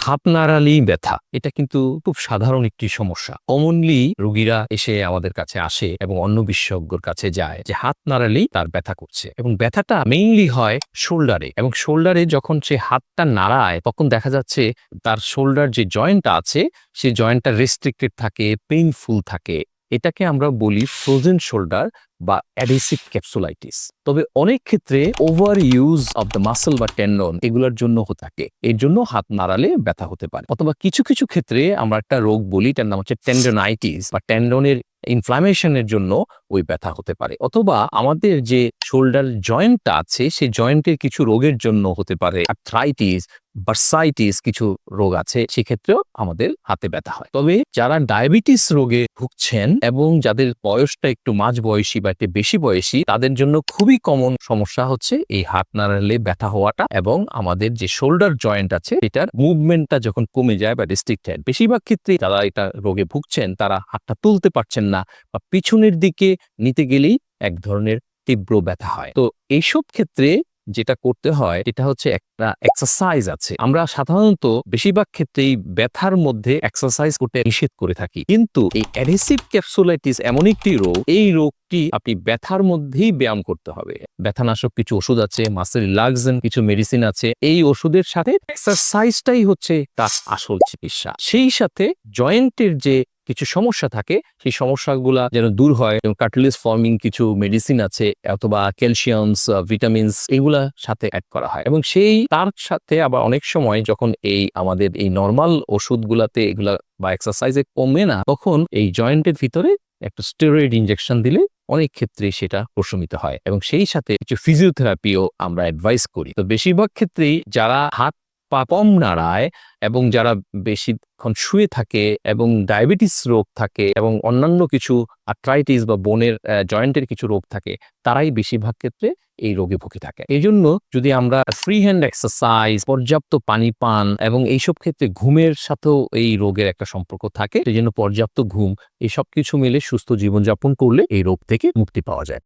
হাত নাড়ালেই ব্যথা। এটা কিন্তু খুব সাধারণ একটি সমস্যা। কমনলি রুগীরা এসে আমাদের কাছে আসে এবং অন্য বিশেষজ্ঞর কাছে যায় যে হাত নাড়ালেই তার ব্যথা করছে এবং ব্যথাটা মেইনলি হয় শোল্ডারে এবং শোল্ডারে যখন সে হাতটা নাড়ায় তখন দেখা যাচ্ছে তার শোল্ডার যে জয়েন্টটা আছে সেই জয়েন্টটা রেস্ট্রিক্টেড থাকে পেইনফুল থাকে এটাকে আমরা বলি ফ্রোজেন শোল্ডার বা অ্যাডেসিভ ক্যাপসুলাইটিস তবে অনেক ক্ষেত্রে over use of the muscle বা টেন্ডন এগুলোর জন্য হতে থাকে। এর জন্য হাত নাড়ালে ব্যথা হতে পারে। অথবা কিছু কিছু ক্ষেত্রে আমরা একটা রোগ বলি তার নাম হচ্ছে টেন্ডোনাইটিস বা টেন্ডনের ইনফ্লামেশনের জন্য ওই ব্যথা হতে পারে। অথবা আমাদের যে শোল্ডার জয়েন্টটা আছে সেই জয়েন্টের কিছু রোগের জন্য হতে পারে আর্থ্রাইটিস বার্সাইটিস কিছু রোগ আছে, সেক্ষেত্রেও আমাদের হাতে ব্যথা হয়। তবে যারা ডায়াবেটিস রোগে ভুগছেন এবং যাদের বয়সটা একটু মাঝ বয়সী বা একটু বেশি বয়সী, তাদের জন্য খুবই কমন সমস্যা হচ্ছে এই হাত নাড়ালে ব্যথা হওয়াটা এবং আমাদের যে শোল্ডার জয়েন্ট আছে, এটার মুভমেন্টটা যখন কমে যায় বা রেস্ট্রিক্টেড বেশিরভাগ ক্ষেত্রে যারা এটা রোগে ভুগছেন, তারা হাতটা তুলতে পারছেন না বা পিছনের দিকে নিতে গেলেই এক ধরনের তীব্র ব্যথা হয়। তো এইসব ক্ষেত্রে যেটা করতে হয়, এটা হচ্ছে একটা এক্সারসাইজ আছে। আমরা সাধারণত বেশিরভাগ ক্ষেত্রেই ব্যথার মধ্যে এক্সারসাইজ করতে নিষেধ করে থাকি। কিন্তু এই অ্যাডহেসিভ ক্যাপসুলাইটিস এমন একটি রোগ, এই রোগটি আপনি ব্যথার মধ্যেই ব্যায়াম করতে হবে। ব্যথানাশক কিছু ওষুধ আছে মাসেল রিল্যাক্সেন কিছু মেডিসিন আছে। এই ওষুধের সাথে এক্সারসাইজটাই হচ্ছে তার আসল চিকিৎসা। সেই সাথে জয়েন্টের যে কিছু সমস্যা থাকে, সেই সমস্যাগুলা যেন দূর হয়। এবং কার্টিলেজ ফর্মিং কিছু মেডিসিন আছে, অথবা ক্যালসিয়ামস ভিটামিনস এগুলা সাথে অ্যাড করা হয়। এবং সেই তার সাথে আবার অনেক সময় যখন এই আমাদের এই নর্মাল ওষুধগুলাতে এগুলা বা এক্সারসাইজে কমে না, তখন এই জয়েন্টের ভিতরে একটা স্টেরয়েড ইনজেকশন দিলে অনেক ক্ষেত্রে সেটা প্রশমিত হয়। এবং সেই সাথে কিছু ফিজিওথেরাপিও আমরা অ্যাডভাইস করি। তো বেশিরভাগ ক্ষেত্রেই যারা হাত কম নাড়ায় এবং যারা বেশিক্ষণ শুয়ে থাকে এবং ডায়াবেটিস রোগ থাকে এবং অন্যান্য কিছু আর্থ্রাইটিস বা বোনের জয়েন্টের কিছু রোগ থাকে, তারাই বেশিরভাগ ক্ষেত্রে এই রোগে ভুগে থাকে। এই জন্য যদি আমরা ফ্রি হ্যান্ড এক্সারসাইজ, পর্যাপ্ত পানি পান এবং এইসব ক্ষেত্রে ঘুমের সাথেও এই রোগের একটা সম্পর্ক থাকে, সেই জন্য পর্যাপ্ত ঘুম এই সব কিছু মিলে সুস্থ জীবনযাপন করলে এই রোগ থেকে মুক্তি পাওয়া যায়।